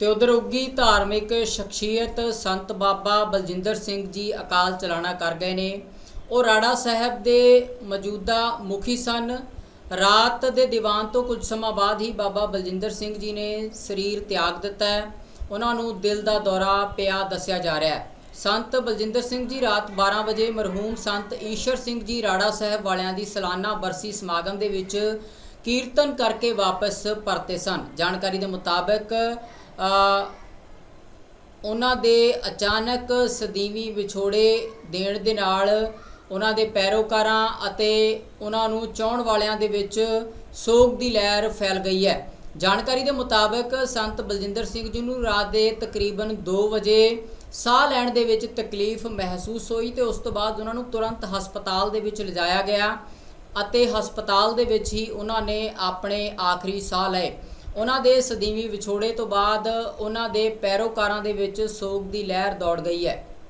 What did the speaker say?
ਤੇ ਉਧਰ ਉੱਗੀ ਧਾਰਮਿਕ ਸ਼ਖਸੀਅਤ ਸੰਤ ਬਾਬਾ ਬਲਜਿੰਦਰ ਸਿੰਘ ਜੀ ਅਕਾਲ ਚਲਾਣਾ ਕਰ ਗਏ ਨੇ। ਉਹ ਰਾੜਾ ਸਾਹਿਬ ਦੇ ਮੌਜੂਦਾ ਮੁਖੀ ਸਨ। ਰਾਤ ਦੇ ਦੀਵਾਨ ਤੋਂ ਕੁਝ ਸਮਾਂ ਬਾਅਦ ਹੀ ਬਾਬਾ ਬਲਜਿੰਦਰ ਸਿੰਘ ਜੀ ਨੇ ਸਰੀਰ ਤਿਆਗ ਦਿੱਤਾ ਹੈ। ਉਹਨਾਂ ਨੂੰ ਦਿਲ ਦਾ ਦੌਰਾ ਪਿਆ ਦੱਸਿਆ ਜਾ ਰਿਹਾ ਹੈ। ਸੰਤ ਬਲਜਿੰਦਰ ਸਿੰਘ ਜੀ ਰਾਤ 12 ਵਜੇ ਮਰਹੂਮ ਸੰਤ ਈਸ਼ਰ ਸਿੰਘ ਜੀ ਰਾੜਾ ਸਾਹਿਬ ਵਾਲਿਆਂ ਦੀ ਸਾਲਾਨਾ ਬਰਸੀ ਸਮਾਗਮ ਦੇ ਵਿੱਚ ਕੀਰਤਨ ਕਰਕੇ ਵਾਪਸ ਪਰਤੇ ਸਨ। ਜਾਣਕਾਰੀ ਦੇ ਮੁਤਾਬਕ ਉਹਨਾਂ ਦੇ ਅਚਾਨਕ ਸਦੀਵੀ ਵਿਛੋੜੇ ਦੇਣ ਦੇ ਨਾਲ ਉਹਨਾਂ ਦੇ ਪੈਰੋਕਾਰਾਂ ਅਤੇ ਉਹਨਾਂ ਨੂੰ ਚਾਹਣ ਵਾਲਿਆਂ ਦੇ ਵਿੱਚ ਸੋਗ ਦੀ ਲਹਿਰ ਫੈਲ ਗਈ ਹੈ। ਜਾਣਕਾਰੀ ਦੇ ਮੁਤਾਬਕ ਸੰਤ ਬਲਜਿੰਦਰ ਸਿੰਘ ਜੀ ਨੂੰ ਰਾਤ ਦੇ ਤਕਰੀਬਨ 2 ਵਜੇ ਸਾਹ ਲੈਣ ਦੇ ਵਿੱਚ ਤਕਲੀਫ ਮਹਿਸੂਸ ਹੋਈ ਤੇ ਉਸ ਤੋਂ ਬਾਅਦ ਉਹਨਾਂ ਨੂੰ ਤੁਰੰਤ ਹਸਪਤਾਲ ਦੇ ਵਿੱਚ ਲਿਜਾਇਆ ਗਿਆ ਅਤੇ ਹਸਪਤਾਲ ਦੇ ਵਿੱਚ ਹੀ ਉਹਨਾਂ ਨੇ ਆਪਣੇ ਆਖਰੀ ਸਾਹ ਲਏ। ਉਹਨਾਂ ਦੇ ਸਦੀਵੀ ਵਿਛੋੜੇ ਤੋਂ ਬਾਅਦ ਉਹਨਾਂ ਦੇ ਪੈਰੋਕਾਰਾਂ ਦੇ ਵਿੱਚ ਸੋਗ ਦੀ ਲਹਿਰ ਦੌੜ ਗਈ ਹੈ।